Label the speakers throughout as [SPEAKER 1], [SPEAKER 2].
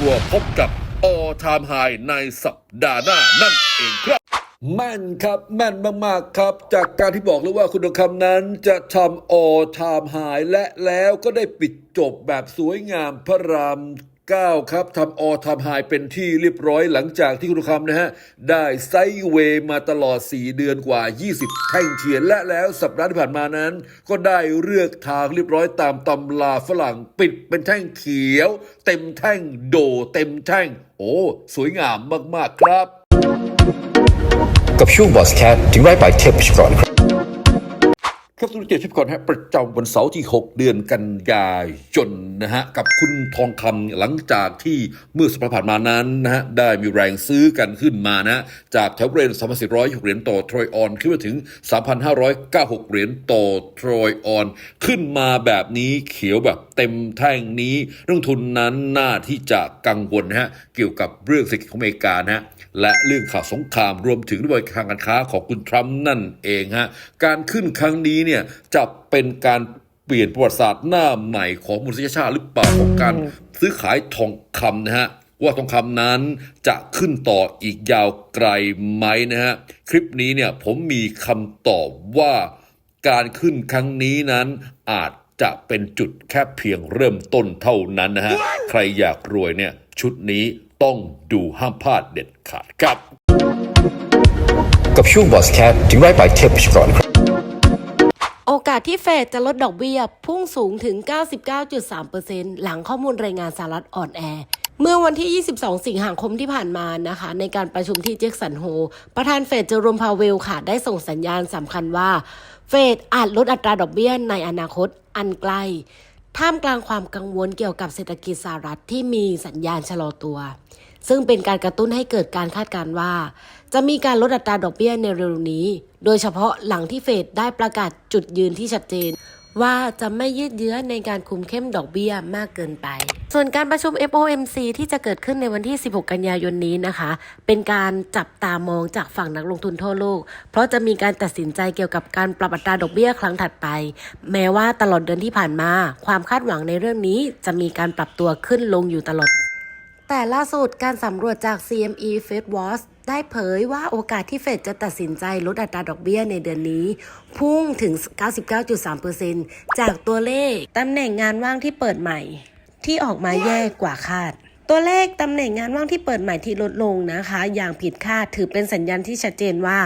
[SPEAKER 1] ทัวร์พบกับออทามไฮในสัปดาห์หน้านั่นเองครับ แม่นครับแม่นมาก ๆ ครับ จากการที่บอกเลยว่าคุณทองคำนั้นจะทำออทามไฮและแล้วก็ได้ปิดจบแบบสวยงามพระราม 9 ครับทำ All Time High เป็นที่เรียบร้อยหลังจากที่คุณคำนะฮะ ได้ไซเวย์มาตลอด 4 เดือนกว่า 20 แท่งเทียนและแล้วสัปดาห์ที่ผ่านมานั้น ก็ได้เลือกทางเรียบร้อยตามตำราฝรั่งปิดเป็นแท่งเขียว เต็มแท่งโดเต็มแท่ง โอ้ สวยงามมาก ๆ ครับ
[SPEAKER 2] กับช่วงบอสแคทถึงไรไปเทพชกรครับ
[SPEAKER 1] ครับสุดเจ็ดชิปก่อนฮะประจำวันเสาร์ที่ 6 เดือนกันยายนนะฮะกับคุณทองคำหลังจากที่เมื่อสัปดาห์ผ่านมานั้นนะฮะได้มีแรงซื้อกันขึ้นมานะจากแถวบริเวณ3,406เหรียญต่อทรอยออนขึ้นมาถึง 3,596 เหรียญต่อทรอยออน ขึ้นมาแบบนี้เขียวแบบเต็มแท่งนี้นักลงทุนนั้นน่าที่จะกังวลนะฮะเกี่ยวกับเรื่องเศรษฐกิจของอเมริกานะฮะและเรื่องข่าวสงครามรวมถึงเรื่องการการค้าของคุณทรัมป์นั่นเองฮะการขึ้นครั้งนี้เนี่ยจะเป็นการเปลี่ยนประวัติศาสตร์หน้าใหม่ของมนุษยชาติหรือเปล่าของการซื้อขายทองคำนะฮะว่าทองคำนั้นจะขึ้นต่ออีกยาวไกลไหมนะฮะคลิปนี้เนี่ยผมมีคำตอบว่าการขึ้นครั้งนี้นั้นอาจจะเป็นจุดแค่เพียงเริ่มต้นเท่านั้นนะฮะ ใครอยากรวยเนี่ยชุดนี้ต้องดูห้ามพลาดเด็ดขาดครับ
[SPEAKER 2] กับช่วงบอสแคทถึงไรไปเทพชกรครับ
[SPEAKER 3] โอกาสที่เฟดจะลดดอกเบี้ยพุ่งสูงถึง 99.3%หลังข้อมูลรายงานสหรัฐอ่อนแอ เมื่อวันที่ 22 สิงหาคมที่ผ่านมานะคะ ในการประชุมที่เจ็กสันโฮ ประธานเฟดเจอโรมพาเวลค่ะ ได้ส่งสัญญาณสำคัญว่า เฟดอาจลดอัตราดอกเบี้ยในอนาคตอันใกล้ท่ามกลางความกังวลเกี่ยวกับเศรษฐกิจสหรัฐที่มีสัญญาณชะลอตัว ซึ่งเป็นการกระตุ้นให้เกิดการคาดการณ์ว่า จะมีการลดอัตราดอกเบี้ยในเร็วนี้ โดยเฉพาะหลังที่เฟดได้ประกาศจุดยืนที่ชัดเจน ว่าจะไม่ยืดเยื้อในการคุมเข้มดอกเบี้ยมากเกินไป ส่วนการประชุม FOMC ที่จะเกิดขึ้นในวันที่ 16 กันยายนนี้นะคะ เป็นการจับตามองจากฝั่งนักลงทุนทั่วโลก เพราะจะมีการตัดสินใจเกี่ยวกับการปรับอัตราดอกเบี้ยครั้งถัดไป แม้ว่าตลอดเดือนที่ผ่านมา ความคาดหวังในเรื่องนี้จะมีการปรับตัวขึ้นลงอยู่ตลอด แต่ล่าสุดการสำรวจจาก CME Fed Watch ได้เผยว่าโอกาสที่เฟดจะตัดสินใจลดอัตราดอกเบี้ยในเดือนนี้ พุ่งถึง 99.3%จากตัวเลขตำแหน่งงานว่างที่เปิดใหม่ ที่ออกมาแย่กว่าคาด ตัวเลขตำแหน่งงานว่างที่เปิดใหม่ที่ลดลงนะคะ อย่างผิดคาดถือเป็นสัญญาณที่ชัดเจนว่า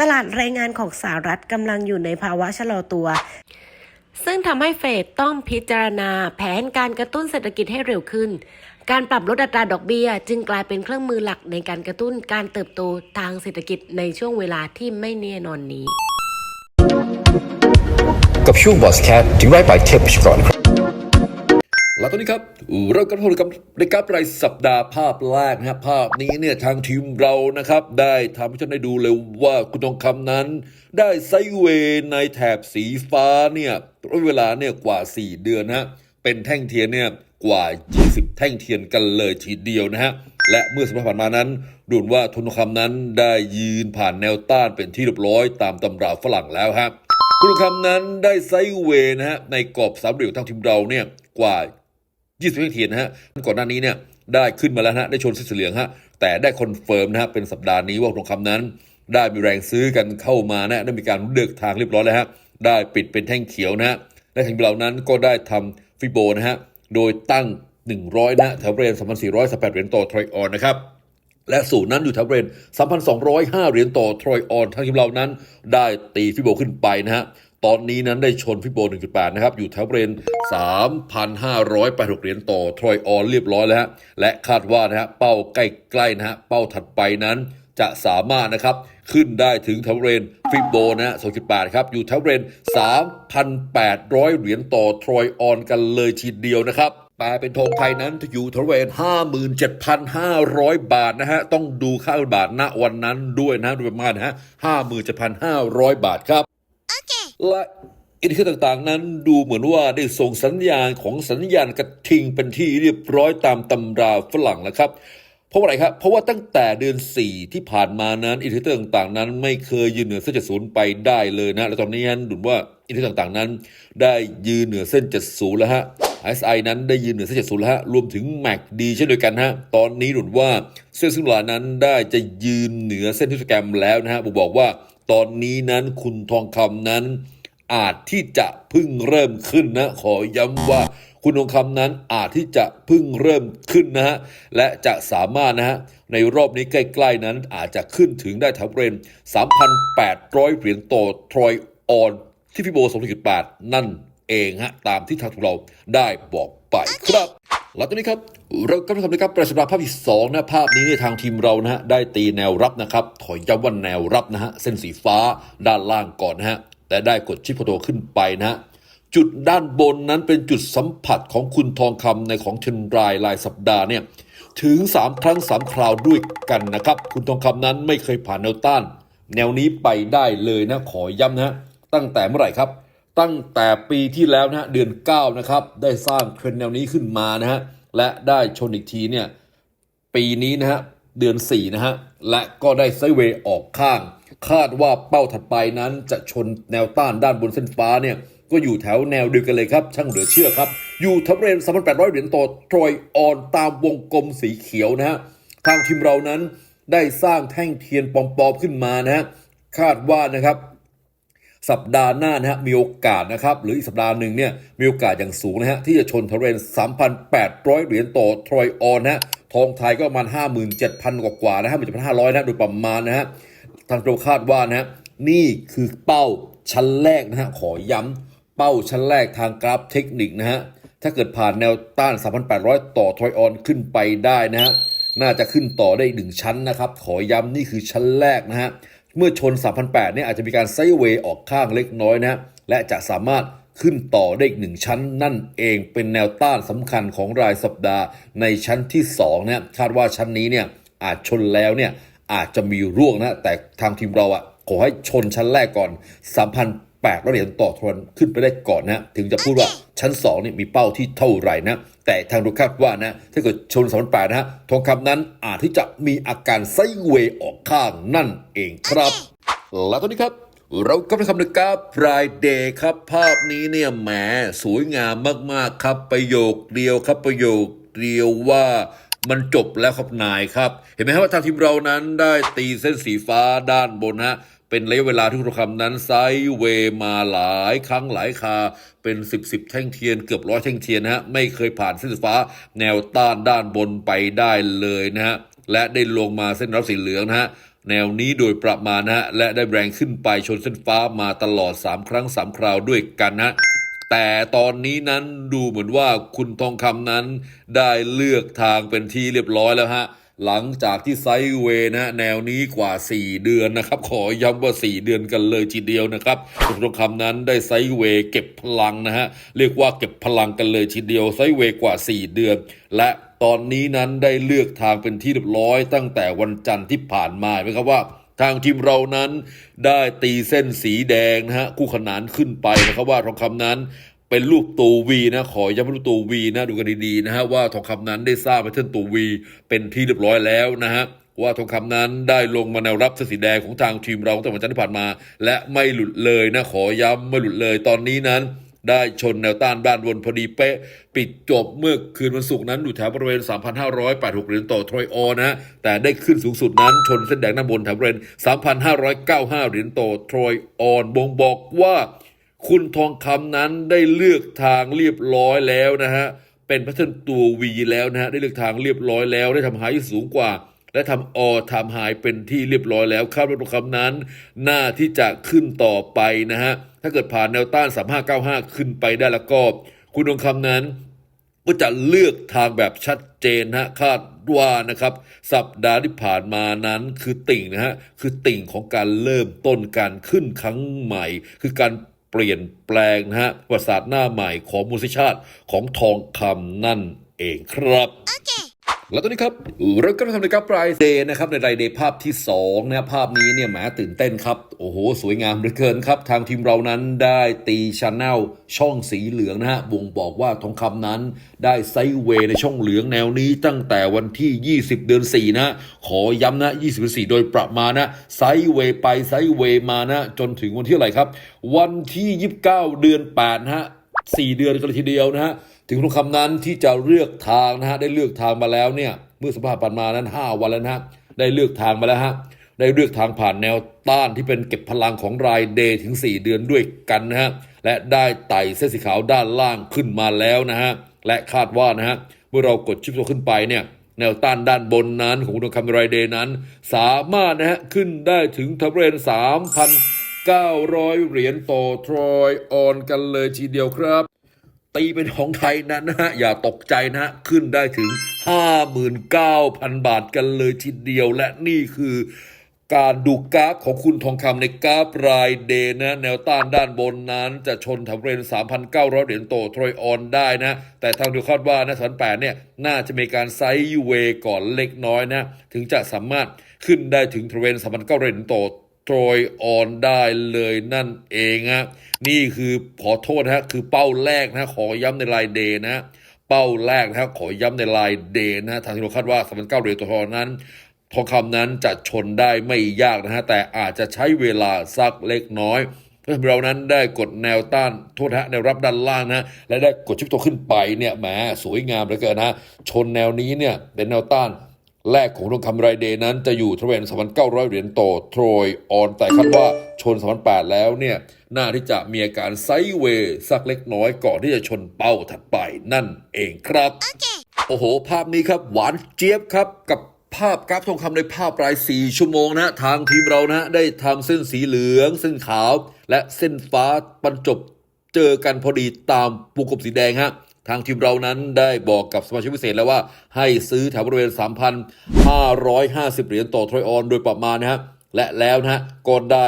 [SPEAKER 3] ตลาดแรงงานของสหรัฐกำลังอยู่ในภาวะชะลอตัว ซึ่งทำให้เฟดต้องพิจารณาแผนการกระตุ้นเศรษฐกิจให้เร็วขึ้น การปรับลดอัตราดอกเบี้ย จึงกลายเป็นเครื่องมือหลักในการกระตุ้นการเติบโตทางเศรษฐกิจในช่วงเวลาที่ไม่แน่นอนนี้
[SPEAKER 2] กับช่วงบอสแคทถึงไรไปเทปก่อนครับ
[SPEAKER 1] แล้วตอนนี้ครับเริ่มกันพบกับในการรายสัปดาห์ภาพแรกนะครับภาพนี้เนี่ยทางทีมเรานะครับ ได้ทำให้ท่านได้ดูเลยว่าคุณทองคำนั้น ได้ไซเวในแถบสีฟ้าเนี่ยระยะเวลาเนี่ยกว่า 4 เดือนนะเป็นแท่งเทียนเนี่ยกว่า 20 แท่งเทียนกันเลยทีเดียวนะฮะและเมื่อสัปดาห์ผ่านมานั้นดูนว่าทุนทองคำนั้นได้ยืนผ่านแนวต้านเป็นที่เรียบร้อยตามตำราฝรั่งแล้วครับคุณทองคำนั้นได้ไซเวนะฮะในกรอบสามเหลี่ยมทางทีมเราเนี่ยกว่า 20เทียนนะฮะก่อนหน้านี้เนี่ยได้ขึ้นมาแล้วนะฮะได้ชนเส้นสีเหลืองฮะแต่ได้คอนเฟิร์มนะฮะเป็นสัปดาห์นี้ว่าทองคำนั้น ได้มีแรงซื้อกันเข้ามานะได้มีการเลือกทางเรียบร้อยแล้วฮะได้ปิดเป็นแท่งเขียวนะฮะและทีมเรานั้นก็ได้ทำฟิโบนะฮะโดยตั้ง 100นะฮะแถวบริเวณ3,418เหรียญต่อทรอยออนนะครับและสูตรนั้นอยู่แถวบริเวณ3,205 เหรียญต่อทรอยออนทางทีมเรานั้น ได้ตีฟิโบขึ้นไปนะฮะ ตอนนี้นั้นได้ชนฟิโบ 1.8 นะครับ อยู่แถวบริเวณ3,586 เหรียญต่อทรอยออนเรียบร้อยแล้วฮะและคาดว่านะฮะเป้าใกล้ๆนะฮะเป้าถัดไปนั้นจะสามารถนะครับขึ้นได้ถึงแถวบริเวณฟิโบนะฮะ2.8 ครับ อยู่แถวบริเวณ3,800 เหรียญต่อทรอยออนกันเลยทีเดียวนะครับ แปลเป็นทองไทยนั้นจะอยู่แถวบริเวณ57,500 บาทนะฮะ ต้องดูค่าบาทณวันนั้นด้วยนะโดยประมาณนะฮะ 57,500 บาทครับ และอินดิเคเตอร์ต่างๆ นั้นดูเหมือนว่าได้ส่งสัญญาณของสัญญาณกระทิงเป็นที่เรียบร้อยตามตำราฝรั่งแล้วครับ เพราะอะไรครับ เพราะว่าตั้งแต่เดือน 4 ที่ผ่านมานั้นอินดิเคเตอร์ต่างๆ นั้น ไม่เคยยืนเหนือเส้น70ไปได้เลยนะ และตอนนี้นั้นดูว่าอินดิเคเตอร์ต่างๆ นั้น ได้ยืนเหนือเส้น70แล้วฮะ SI นั้นได้ยืนเหนือเส้น70แล้วฮะ รวมถึง MACD เช่นเดียวกันฮะ ตอนนี้หลุดว่าเส้นซึ่งหลานั้นได้จะยืนเหนือเส้นฮิสแกรมแล้วนะฮะผมบอกว่า ตอนนี้นั้นคุณทองคำนั้น อาจที่จะพึ่งเริ่มขึ้นนะ ขอย้ำว่าคุณทองคำนั้นอาจที่จะพึ่งเริ่มขึ้นนะฮะและจะสามารถนะฮะในรอบนี้ใกล้ ๆนั้นอาจจะขึ้นถึงได้แถวบริเวณ3,800 เหรียญต่อทรอยออนที่ฟิโบ2.8 นั่นเองฮะตามที่ทางเราได้บอกไปครับ แล้วตอนนี้ครับเราก็ทำนะครับประสบกาภาพที่สองนะภาพนี้เนี่ยทางทีมเรานะฮะได้ตีแนวรับนะครับถอยย้ำว่าแนวรับนะฮะเส้นสีฟ้าด้านล่างก่อนนะฮะและได้กดชิปโตขึ้นไปนะฮะจุดด้านบนนั้นเป็นจุดสัมผัสของคุณทองคำในของเทนรายรายสัปดาห์เนี่ยถึง 3 ครั้ง 3 คราวด้วยกันนะครับ คุณทองคำนั้นไม่เคยผ่านแนวต้าน แนวนี้ไปได้เลยนะขอย้ำนะฮะตั้งแต่เมื่อไหร่ครับ ตั้งแต่ปีที่แล้วนะฮะเดือน 9 นะครับ ได้สร้างเทรนแนวนี้ขึ้นมานะฮะและได้ชนอีกทีเนี่ยปีนี้นะฮะเดือน 4 นะฮะและก็ได้ไซเวย์ออกข้าง คาดว่าเป้าถัดไปนั้นจะชนแนวต้านด้านบนเส้นฟ้าเนี่ยก็อยู่แถวแนวเดียวกันเลยครับ ช่างเหลือเชื่อครับ อยู่ทับเรน3,800 เหรียญต่อทรอยออนตามวงกลมสีเขียวนะฮะทางทีมเรานั้นได้สร้างแท่งเทียนปอมๆขึ้นมานะฮะคาดว่านะครับ สัปดาห์หน้านะฮะมีโอกาสนะครับหรืออีกสัปดาห์หนึ่งเนี่ยมีโอกาสอย่างสูงนะฮะที่จะชนทะเรน3,800 เหรียญต่อทรอยออนนะฮะทองไทยก็ประมาณ 57,000 กว่าๆานะฮะ17,500นะฮะโดยประมาณนะฮะทางเราคาดว่านะฮะนี่คือเป้าชั้นแรกนะฮะขอย้ำเป้าชั้นแรกทางกราฟเทคนิคนะฮะถ้าเกิดผ่านแนวต้าน 3,800 ต่อทรอยออนขึ้นไปได้นะฮะน่าจะขึ้นต่อได้อีกหนึ่งชั้นนะครับ ขอย้ำนี่คือชั้นแรกนะฮะ เมื่อชน 3,008เนี่ยอาจจะมีการไซด์เวย์ออกข้างเล็กน้อยนะฮะและจะสามารถขึ้นต่อได้อีกหนึ่งชั้นนั่นเองเป็นแนวต้านสำคัญของรายสัปดาห์ ในชั้นที่2นะคาดว่าชั้นนี้เนี่ยอาจชนแล้วเนี่ยอาจจะมีร่วงนะแต่ทางทีมเราอะขอให้ชนชั้นแรกก่อน 3,800เหรียญต่อทวนขึ้นไปได้ก่อนนะ ถึงจะพูดว่าชั้น2เนี่ยมีเป้าที่เท่าไหร่นะ แต่ทางดูคาดว่านะ ถ้าเกิดชน3,800นะฮะทองคำนั้นอาจที่จะมีอาการไซด์เวย์ออกข้างนั่นเองครับ แล้วตอนนี้ครับเราก็ไปคำนึกกราฟรายเดย์ครับ ภาพนี้เนี่ยแหมสวยงามมากๆครับ ประโยคเดียวครับประโยคเดียวว่ามันจบแล้วครับนายครับ เห็นไหมครับว่าทางทีมเรานั้นได้ตีเส้นสีฟ้าด้านบนฮะ เป็นระยะเวลาที่เราคำนั้นไซเวมาหลายครั้งหลายคา เป็น 10บสแท่งเทียนเกือบร้อยแท่งเทียนนะฮะไม่เคยผ่านเส้นฟ้าแนวต้านด้านบนไปได้เลยนะฮะและได้ลงมาเส้นรับสีเหลืองนะฮะแนวนี้โดยประมาณนะฮะและได้แรงขึ้นไปชนเส้นฟ้ามาตลอด 3 ครั้ง 3 คราวด้วยกันนะแต่ตอนนี้นั้นดูเหมือนว่าคุณทองคำนั้นได้เลือกทางเป็นที่เรียบร้อยแล้วฮะ หลังจากที่ไซเวนะแนวนี้กว่า 4 เดือนนะครับ ขอย้ำว่า 4 เดือนกันเลยทีเดียวนะครับคุทองคำนั้นได้ไซเวเก็บพลังนะฮะเรียกว่าเก็บพลังกันเลยทีเดียวไซเวกว่า 4 เดือน และตอนนี้นั้นได้เลือกทางเป็นที่เรียบร้อย ตั้งแต่วันจันทร์ที่ผ่านมาเห็นไหมครับว่าทางทีมเรานั้นได้ตีเส้นสีแดงนะฮะคู่ขนานขึ้นไปนะครับว่าทองคำนั้น เป็นรูปตัววีนะขอย้ำรูปตัววีนะดูกันดีๆนะฮะว่าทองคำนั้นได้สร้างแพทเทิร์นตัววีเป็นที่เรียบร้อยแล้วนะฮะว่าทองคำนั้นได้ลงมาแนวรับเส้นสีแดงของทางทีมเราตั้งแต่วันจันทร์ที่ผ่านมา และไม่หลุดเลยนะขอย้ำไม่หลุดเลยตอนนี้นั้นได้ชนแนวต้านด้านบนพอดีเป๊ะ ปิดจบเมื่อคืนวันศุกร์นั้นอยู่แถวบริเวณ 3,586 เหรียญต่อทรอยออนนะแต่ได้ขึ้นสูงสุดนั้น ชนเส้นแดงด้านบนแถวบริเวณ 3,595 เหรียญต่อทรอยออนบ่งบอกว่า คุณทองคำนั้นได้เลือกทางเรียบร้อยแล้วนะฮะ เป็นแพทเทิร์นตัววีแล้วนะฮะ ได้เลือกทางเรียบร้อยแล้ว ได้ทำหายที่สูงกว่า และทำออทำหายเป็นที่เรียบร้อยแล้วคาดว่าทองคำนั้นน่าที่จะขึ้นต่อไปนะฮะ ถ้าเกิดผ่านแนวต้าน 3595 ขึ้นไปได้แล้วก็ คุณทองคำนั้นก็จะเลือกทางแบบชัดเจนนะฮะคาดว่านะครับ สัปดาห์ที่ผ่านมานั้นคือติ่งนะฮะคือติ่งของการเริ่มต้นการขึ้นครั้งใหม่ คือการ เปลี่ยนแปลงนะฮะประวัติศาสตร์หน้าใหม่ของมูลชาติของทองคำนั่นเองครับ แล้วตอนนี้ครับเราก็ทำในกราฟรายเดย์นะครับในรายเดย์ภาพที่2นะครับภาพนี้เนี่ยแหมตื่นเต้นครับ โอ้โห สวยงามเหลือเกินครับ ทางทีมเรานั้นได้ตีชาแนลช่องสีเหลืองนะฮะบ่งบอกว่าทองคำนั้นได้ไซเวย์ในช่องเหลืองแนวนี้ตั้งแต่วันที่ 20 เดือน 4 นะ ขอย้ำนะ20เดือน4โดยประมาณนะไซเวย์ไปไซเวย์มานะ จนถึงวันที่อะไรครับ วันที่ 29 เดือน8นะฮะ4เดือนกันเลยทีเดียวนะฮะ ถึงทองคำนั้นที่จะเลือกทางนะฮะได้เลือกทางมาแล้วเนี่ยเมื่อสัปดาห์ผ่านมานั้น 5 วันแล้วนะฮะได้เลือกทางมาแล้วฮะได้เลือกทางผ่านแนวต้านที่เป็นเก็บพลังของรายเดย์ถึง 4 เดือนด้วยกันนะฮะและได้ไต่เส้นสีขาวด้านล่างขึ้นมาแล้วนะฮะและคาดว่านะฮะเมื่อเรากดชิปตัวขึ้นไปเนี่ยแนวต้านด้านบนนั้นของทองคำไรเดย์นั้น สามารถนะฮะขึ้นได้ถึงทบเรน3,900 เหรียญต่อทรอยออนกันเลยทีเดียวครับ ตีเป็นของไทยนั้นนะฮะอย่าตกใจนะฮะขึ้นได้ถึง 59,000 บาทกันเลยทีเดียวและนี่คือการดูกราฟของคุณทองคำในกราฟรายเดย์นะ แนวต้านด้านบนนั้นจะชนทำเรน 3,900 เหรียญโตทรอยออนได้นะ แต่ทางดูคาดว่านะสันแปดเนี่ย น่าจะมีการไซด์เวก่อนเล็กน้อยนะ ถึงจะสามารถขึ้นได้ถึงทเรน3,900 เหรียญโต โตรยออนได้เลยนั่นเองฮะนี่คือขอโทษฮะคือเป้าแรกนะขอย้ำในรายเดย์นะเป้าแรกนะครับขอย้ำในรายเดย์นะทางที่เราคาดว่าสมันเก้าเหรียญตัวทองนั้นทองคำนั้นจะชนได้ไม่ยากนะฮะแต่อาจจะใช้เวลาสักเล็กน้อยเพื่อเรานั้นได้กดแนวต้านโทษฮะแนวรับด้านล่างนะและได้กดชิปตัวขึ้นไปเนี่ยแหมสวยงามเหลือเกินนะชนแนวนี้เนี่ยเป็นแนวต้าน แรกของทองคำรายเดย์นั้นจะอยู่ทเวน2,900เหรียญต่อโทรยออน แต่คาดว่าชน2,800แล้วเนี่ย น่าที่จะมีอาการไซด์เวย์สักเล็กน้อยก่อนที่จะชนเป้าถัดไปนั่นเองครับโอ้โห ภาพนี้ครับ หวานเจี๊ยบครับกับภาพกราฟทองคำในภาพราย 4 ชั่วโมงนะ ทางทีมเรานะได้ทำเส้นสีเหลือง เส้นขาว และเส้นฟ้าบรรจบเจอกันพอดีตามวงกลมสีแดงฮะ ทางทีมเรานั้นได้บอกกับสมาชิกพิเศษแล้วว่า ให้ซื้อแถวบริเวณ 3,550 เหรียญต่อทรอยออนโดยประมาณนะฮะและแล้วนะฮะก็ได้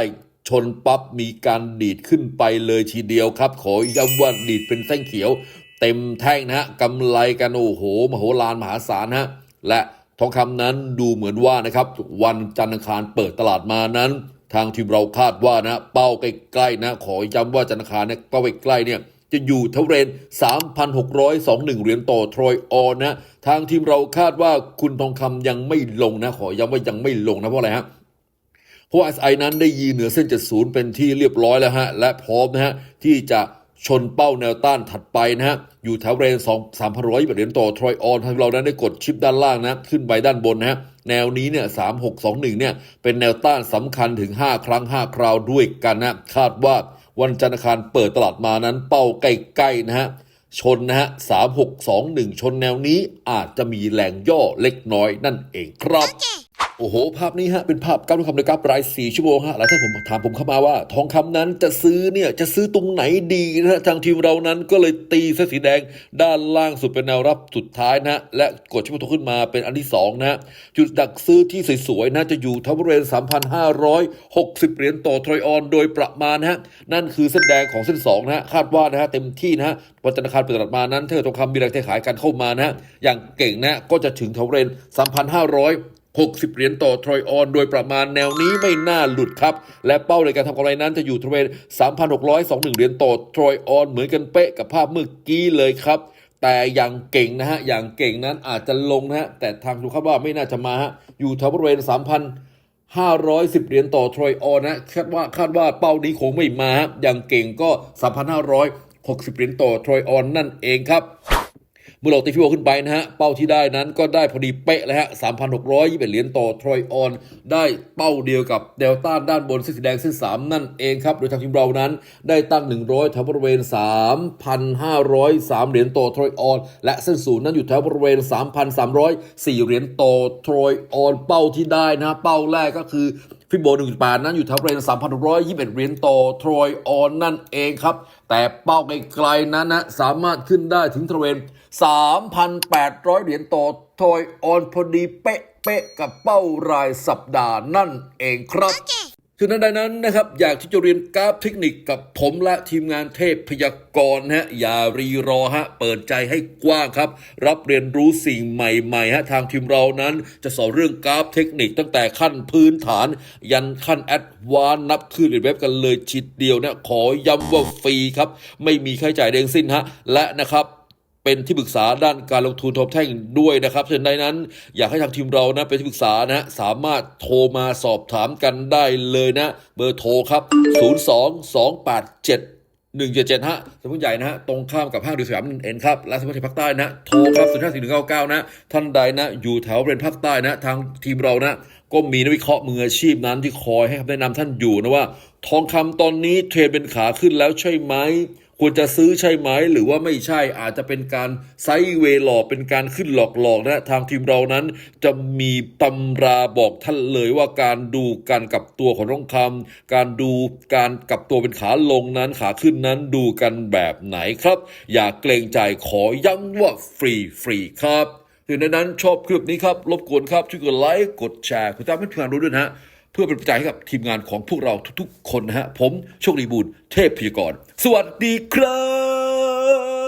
[SPEAKER 1] ชนปั๊บมีการดีดขึ้นไปเลยทีเดียวครับ ขอย้ำว่าดีดเป็นเส้นเขียว เต็มแท่งนะฮะกำไรกันโอ้โห มโหฬารมหาศาลนะฮะและทองคำนั้นดูเหมือนว่านะครับวันจันทร์อังคารเปิดตลาดมานั้น ทางทีมเราคาดว่านะเป้าใกล้ๆนะ ขอย้ำว่าจันทร์อังคารเนี่ยเป้าใกล้ๆเนี่ย จะอยู่เทาเรน 3,621เหรียญต่อทรอยออนนะ ทางทีมเราคาดว่าคุณทองคำยังไม่ลงนะ ขอย้ำว่ายังไม่ลงนะ เพราะอะไรฮะเพราะว่า SI นั้นได้ยีเหนือเส้น 70 เป็นที่เรียบร้อยแล้วฮะ และพร้อมนะฮะ ที่จะชนเป้าแนวต้านถัดไปนะฮะ อยู่แถวเรน 2 3 1 0เหรียญต่อทรอยออนทางเรานั้นได้กดชิปด้านล่างนะ ขึ้นไปด้านบนนะฮะ แนวนี้เนี่ย 3621 เนี่ย เป็นแนวต้านสำคัญถึง 5 ครั้ง 5 คราวด้วยกันนะ คาดว่า วันจันทร์อังคารเปิดตลาดมานั้นเป้าใกล้ๆนะฮะชนนะฮะสามหกสองหนึ่งชนแนวนี้อาจจะมีแรงย่อเล็กน้อยนั่นเองครับ อ้โห ภาพนี้ฮะ เป็นภาพก้าวทองคำในกราฟราย 4 ชั่วโมงฮะหลายท่านผมถามผมเข้ามาว่า ทองคำนั้นจะซื้อเนี่ย จะซื้อตรงไหนดีนะฮะทางทีมเรานั้นก็เลยตีเส้นสีแดง ด้านล่างสุดเป็นแนวรับสุดท้ายนะฮะและกดชิปตัวขึ้นมาเป็นอันที่ 2นะฮะจุดดักซื้อที่สวยๆนะจะอยู่ทับริเวณ3,560 เหรียญต่อทรอยออนโดยประมาณนะฮะนั่นคือเส้นแดงของเส้น2นะฮะคาดว่านะฮะเต็มที่นะฮะวันจันทร์อังคารเปิดตลาดมานั้นเกิดทองคำมีแรงเทขายกันเข้ามานะฮะอย่างเก่งนะก็จะถึงแถวบริเวณ3,500 60 เหรียญต่อทรอยออนโดยประมาณแนวนี้ไม่น่าหลุดครับ และเป้าในการทำกำไรนั้นจะอยู่ทเวน3,621 เหรียญต่อทรอยออนเหมือนกันเป๊ะกับภาพเมื่อกี้เลยครับ แต่อย่างเก่งนะฮะ อย่างเก่งนั้นอาจจะลงนะฮะ แต่ทางดูคาดว่าไม่น่าจะมาฮะ อยู่แถวบริเวณ 3,510 เหรียญต่อทรอยออนนะคาดว่าคาดว่าเป้านี้คงไม่มาฮะอย่างเก่งก็ 3,560 เหรียญต่อทรอยออนนั่นเองครับ เมื่อเราตีฟิโบขึ้นไปนะฮะ เป้าที่ได้นั้นก็ได้พอดีเป๊ะเลยฮะ 3,621 เหรียญต่อทรอยออน ได้เป้าเดียวกับเดลต้าด้านบนเส้นสีแดงเส้น 3 นั่นเองครับ โดยทางทีมเรานั้นได้ตั้ง 100แถวบริเวณ 3,503 เหรียญต่อทรอยออน และเส้นศูนย์นั้นอยู่แถวบริเวณ 3,304 เหรียญต่อทรอยออน เป้าที่ได้นะ เป้าแรกก็คือ ฟิโบ1.8 นั้นอยู่แถวบริเวณ3,621 เหรียญต่อทรอยออนนั่นเองครับ แต่เป้าไกลๆนั้นนะสามารถขึ้นได้ถึงทรเวน3,800 เหรียญต่อทรอยออนพอดีเป๊ะๆกับเป้ารายสัปดาห์นั่นเองครับ คือนั้นดนั้นนะครับ อยากที่จะเรียนกราฟเทคนิคกับผมและทีมงานเทพพยากรณ์ฮะอย่ารีรอฮะเปิดใจให้กว้างครับ รับเรียนรู้สิ่งใหม่ๆฮะทางทีมเรานั้นจะสอนเรื่องกราฟเทคนิคตั้งแต่ขั้นพื้นฐาน ยันขั้นแอดวานนับขึ้นเรียนเว็บกันเลยชิดเดียวนะขอย้ำว่าฟรีครับ ไม่มีค่าใช้จ่ายใดทั้งสิ้นฮะและนะครับ เป็นที่ปรึกษาด้านการลงทุนทบแท่งด้วยนะครับฉะนั้นนั้นอยากให้ทางทีมเรานะเป็นที่ปรึกษานะสามารถโทรมาสอบถามกันได้เลยนะ เบอร์โทรครับ 0 2 2 8 7หนึ่งเจ็ดเจ็ดฮะสมุนใหญ่นะฮะตรงข้ามกับห้างดูสยามเอ็นครับและสมุนไพรภาคใต้นะโทรครับศูนย์ห้าสี่หนึ่งเก้าเก้านะท่านใดนะอยู่แถวบริเวณภาคใต้นะทางทีมเรานะก็มีนักวิเคราะห์มืออาชีพนั้นที่คอยให้คำแนะนำท่านอยู่นะว่า ทองคำตอนนี้เทรนเป็นขาขึ้นแล้วใช่ไหม ควรจะซื้อใช่ไหมหรือว่าไม่ใช่อาจจะเป็นการไซเวหลอกเป็นการขึ้นหลอกๆนะทางทีมเรานั้นจะมีตำราบอกท่านเลยว่าการดูการกลับตัวของทองคำการดูการกลับตัวเป็นขาลงนั้นขาขึ้นนั้นดูกันแบบไหนครับ อย่าเกรงใจขอย้ำว่าฟรีฟรีครับถึงในนั้นชอบคลิปนี้ครับรบกวนครับช่วยกดไลค์กดแชร์คุณตามให้ทีมงานรู้ด้วยนะฮะ เพื่อเป็นปัจจัยให้กับทีมงานของพวกเราทุกๆ คนนะฮะ ผมโชคดีบุญเทพพิยกร สวัสดีครับ